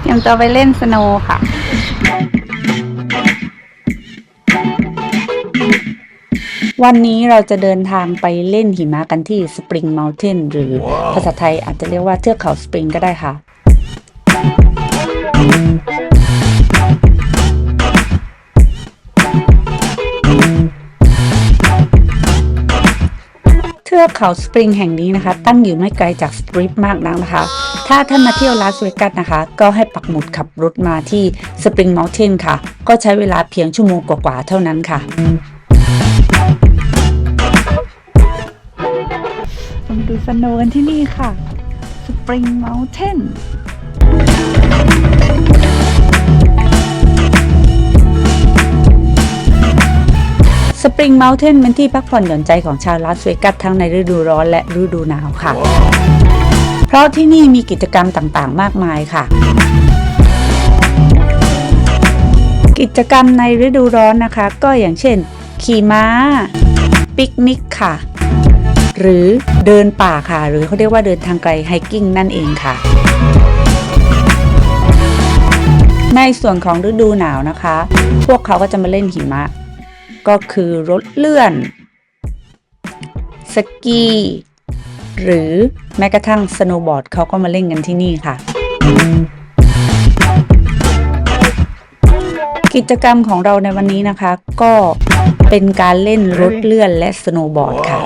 เตรียมตัวไปเล่นสโนว์ค่ะวันนี้เราจะเดินทางไปเล่นหิมะกันที่ Spring Mountain หรือภาษาไทยอาจจะเรียกว่าเทือกเขาสปริงก็ได้ค่ะ ทือกเขาสปริงแห่งนี้นะคะ ตั้งอยู่ไม่ไกลจากสตรีทมากนักนะคะ ถ้าท่านมาเที่ยวลาสเวกัสนะคะ ก็ให้ปักหมุดขับรถมาที่สปริงเม n เทนค่ะ ก็ใช้เวลาเพียงชั่วโมงกว่าๆเท่านั้นค่ะมาดูสโนว์กันที่นี่ค่ะ Spring Mountain สปริงเม n เทนเป็นที่พักผ่อนหย่อนใจของชาวลาสเวกัสทั้งในฤดูร้อนและฤดูหนาวค่ะ เพราะที่นี่มีกิจกรรมต่างๆ มากมายค่ะ กิจกรรมในฤดูร้อนนะคะ ก็อย่างเช่น ขี่ม้า ปิกนิกค่ะ หรือเดินป่าค่ะ หรือเขาเรียกว่าเดินทางไกลไฮกิ้งนั่นเองค่ะในส่วนของฤดูหนาวนะคะ พวกเขาก็จะมาเล่นหิมะ ก็คือรถเลื่อน สกี หรือแม้กระทั่งสโนว์บอร์ดเขาก็มาเล่นกันที่นี่ค่ะ กิจกรรมของเราในวันนี้นะคะ ก็เป็นการเล่นรถเลื่อนและสโนว์บอร์ดค่ะ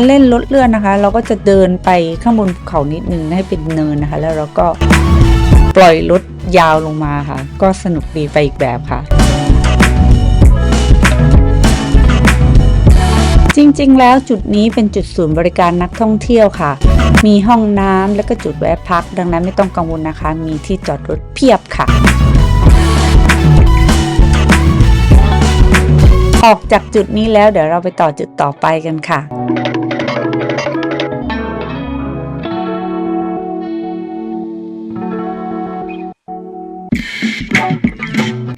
การเล่นรถเลื่อนนะคะ เราก็จะเดินไปข้างบนภูเขานิดนึงให้เป็นเนินนะคะ แล้วเราก็ปล่อยรถยาวลงมาค่ะ ก็สนุกดีไปอีกแบบค่ะ จริงๆ แล้วจุดนี้เป็นจุดศูนย์บริการนักท่องเที่ยวค่ะ มีห้องน้ำและก็จุดแวะพัก ดังนั้นไม่ต้องกังวลนะคะ มีที่จอดรถเพียบค่ะออกจากจุดนี้แล้วเดี๋ยวเราไปต่อจุดต่อไปกันค่ะ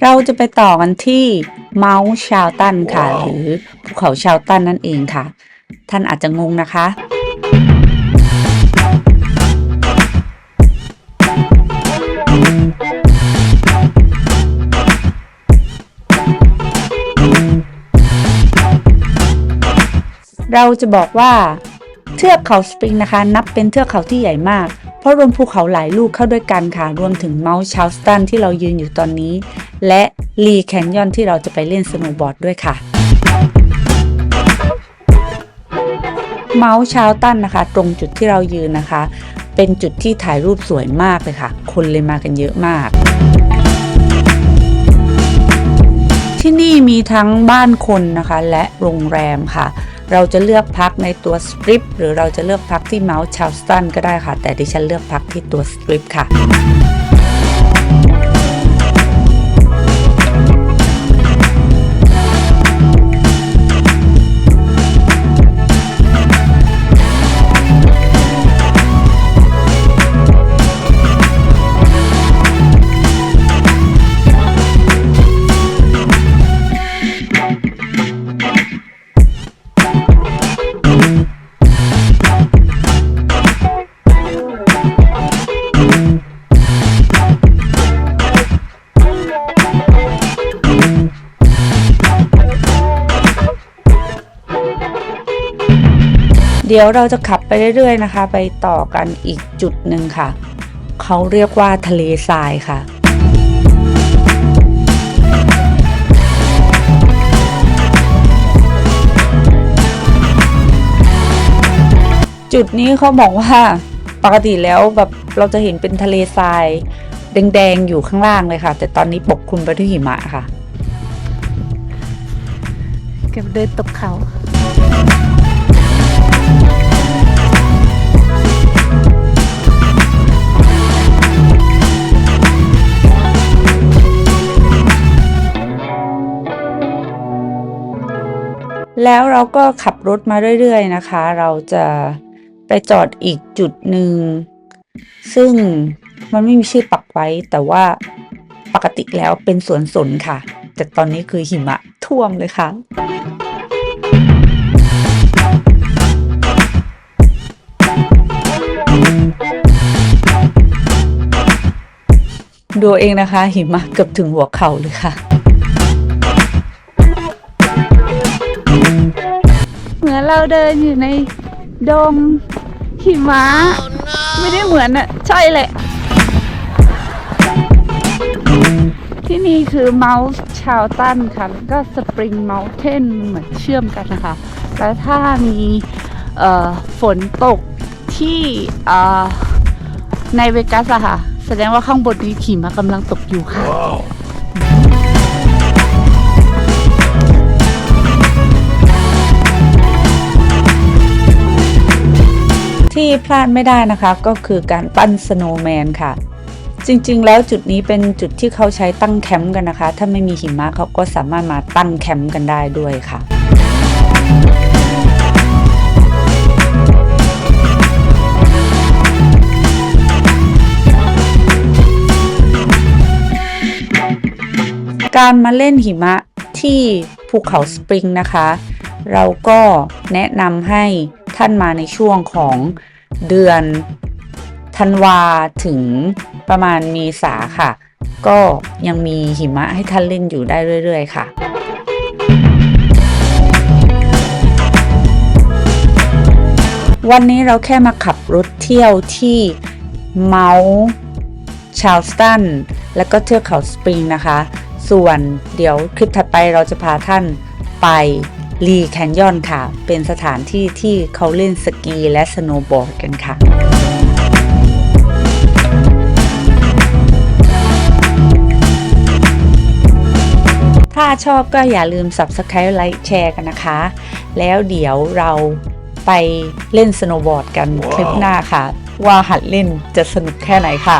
เราจะไปต่อกันที่เมาส์ชาวตันค่ะ หรือภูเขาชาวตันนั่นเองค่ะ ท่านอาจจะงงนะคะเราจะบอกว่าเทือกเขาสปริงนะคะ นับเป็นเทือกเขาที่ใหญ่มาก เพราะรวมภูเขาหลายลูกเข้าด้วยกันค่ะ รวมถึงเมาส์ชาลสตันที่เรายืนอยู่ตอนนี้ และลีแคนยอนที่เราจะไปเล่นสโนว์บอร์ดด้วยค่ะเมาส์ชาวตันนะคะ ตรงจุดที่เรายืนนะคะ เป็นจุดที่ถ่ายรูปสวยมากเลยค่ะ คนเลยมากันเยอะมาก ที่นี่มีทั้งบ้านคนนะคะ และโรงแรมค่ะ เราจะเลือกพักในตัวสตริปหรือเราจะเลือกพักที่เมาส์ชาลสตันก็ได้ค่ะ แต่ดิฉันเลือกพักที่ตัวสตริปค่ะ ดี๋ยวเราจะขับไปเรื่อยๆนะคะ ไปต่อกันอีกจุดหนึ่งค่ะ เขาเรียกว่าทะเลทรายค่ะจุดนี้เขาบอกว่าปกติแล้วแบบเราจะเห็นเป็นทะเลทราย แดงๆอยู่ข้างล่างเลยค่ะ แต่ตอนนี้ปกคลุมไปด้วยหิมะค่ะ เก็บเดินตกเขา แล้วเราก็ขับรถมาเรื่อยๆนะคะ เราจะไปจอดอีกจุดหนึ่ง ซึ่งมันไม่มีชื่อปักไว้ แต่ว่าปกติแล้วเป็นสวนสนค่ะ แต่ตอนนี้คือหิมะท่วมเลยค่ะดูเองนะคะ หิมะเกือบถึงหัวเข่าเลยค่ะ มือนเราเดินอยู่ในดงหิมะ ไม่ได้เหมือนอะใช่แหละ ที่นี่คือเมาส์ชาวตันค่ะแล้วก็สปริงเม t เทนเหมือนเชื่อมกันนะคะ แล้วถ้ามีเอ่อฝนตกที่เอ่อในเวกัสอะค่ะ แสดงว่าข้างบนนี้หิมะกำลังตกอยู่ค่ะที่ พลาดไม่ได้นะคะ ก็คือการปั้นสโนว์แมนค่ะ จริงๆ แล้วจุดนี้เป็นจุดที่เขาใช้ตั้งแคมป์กันนะคะ ถ้าไม่มีหิมะเขาก็สามารถมาตั้งแคมป์กันได้ด้วยค่ะการมาเล่นหิมะที่ภูเขาสปริงนะคะ เราก็แนะนำให้ท่านมาในช่วงของ เดือนธันวาถึงประมาณเมษาค่ะ ก็ยังมีหิมะให้ท่านเล่นอยู่ได้เรื่อย ๆ ค่ะวันนี้เราแค่มาขับรถเที่ยวที่เมาส์ชาลสตัน และก็เทือกเขาสปริงนะคะ ส่วนเดี๋ยวคลิปถัดไปเราจะพาท่านไป ลีแคนยอนค่ะ เป็นสถานที่ที่เขาเล่นสกีและสโนว์บอร์ดกันค่ะถ้าชอบก็อย่าลืม Subscribe ไลค์แชร์กันนะคะ แล้วเดี๋ยวเราไปเล่นสโนว์บอร์ดกันคลิปหน้าค่ะ ว่าหัดเล่นจะสนุกแค่ไหนค่ะ